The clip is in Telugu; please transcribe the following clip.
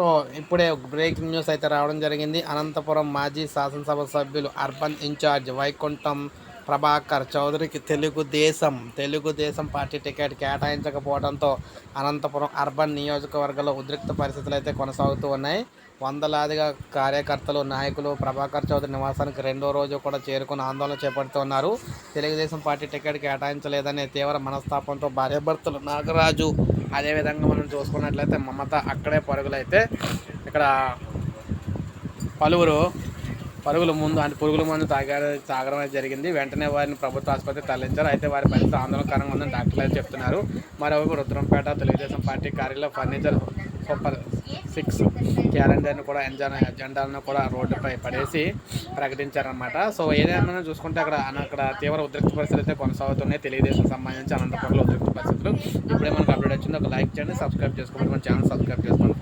సో ఇప్పుడే బ్రేకింగ్ న్యూస్ అయితే రావడం జరిగింది. అనంతపురం మాజీ శాసనసభ సభ్యులు urban in charge Vaikuntham Prabhakar చౌదరికి Telugu Desam Telugu Desam party ticket కేటాయించకపోవడంతో అనంతపురం అర్బన్ నియోజకవర్గంలో ఉద్రిక్త పరిస్థితులు అయితే కొనసాగుతూ ఉన్నాయి. వందలాదిగా కార్యకర్తలు నాయకులు ప్రభాకర్ చౌదరి నివాసానికి రెండో రోజు కూడా చేరుకుని ఆందోళన చేపడుతున్నారు. తెలుగుదేశం పార్టీ టికెట్ కేటాయించలేదనే తీవ్ర మనస్తాపంతో భార్యాభర్తలు నాగరాజు అదేవిధంగా మనం చూసుకున్నట్లయితే మమత అక్కడే పరుగులైతే ఇక్కడ పలువురు పరుగుల ముందు అంటే పురుగుల మందు తాగా తాగడం జరిగింది. వెంటనే వారిని ప్రభుత్వ ఆసుపత్రి తరలించారు. అయితే వారి పరిస్థితి ఆందోళనకరంగా ఉందని డాక్టర్లు చెప్తున్నారు. మరోవైపు రుద్రంపేట తెలుగుదేశం పార్టీ కార్యాలయంలో ఫర్నిచర్ సూపర్ సిక్స్ క్యాలెండర్ను కూడా ఎంజాన్ ఎజెండాలను కూడా రోడ్డుపై పడేసి ప్రకటించారనమాట సో ఏదైనా చూసుకుంటే అక్కడ అక్కడ తీవ్ర ఉద్రిక్త పరిస్థితులు అయితే కొనసాగుతున్నాయి. తెలుగుదేశం సంబంధించి అనంతపురంలో ఉద్రిక్త పరిస్థితులు. ఇప్పుడే మనకు అప్డేట్ వచ్చింది. ఒక లైక్ చేయండి సబ్స్క్రైబ్ చేసుకోండి. మన ఛానల్ సబ్స్క్రైబ్ చేసుకొని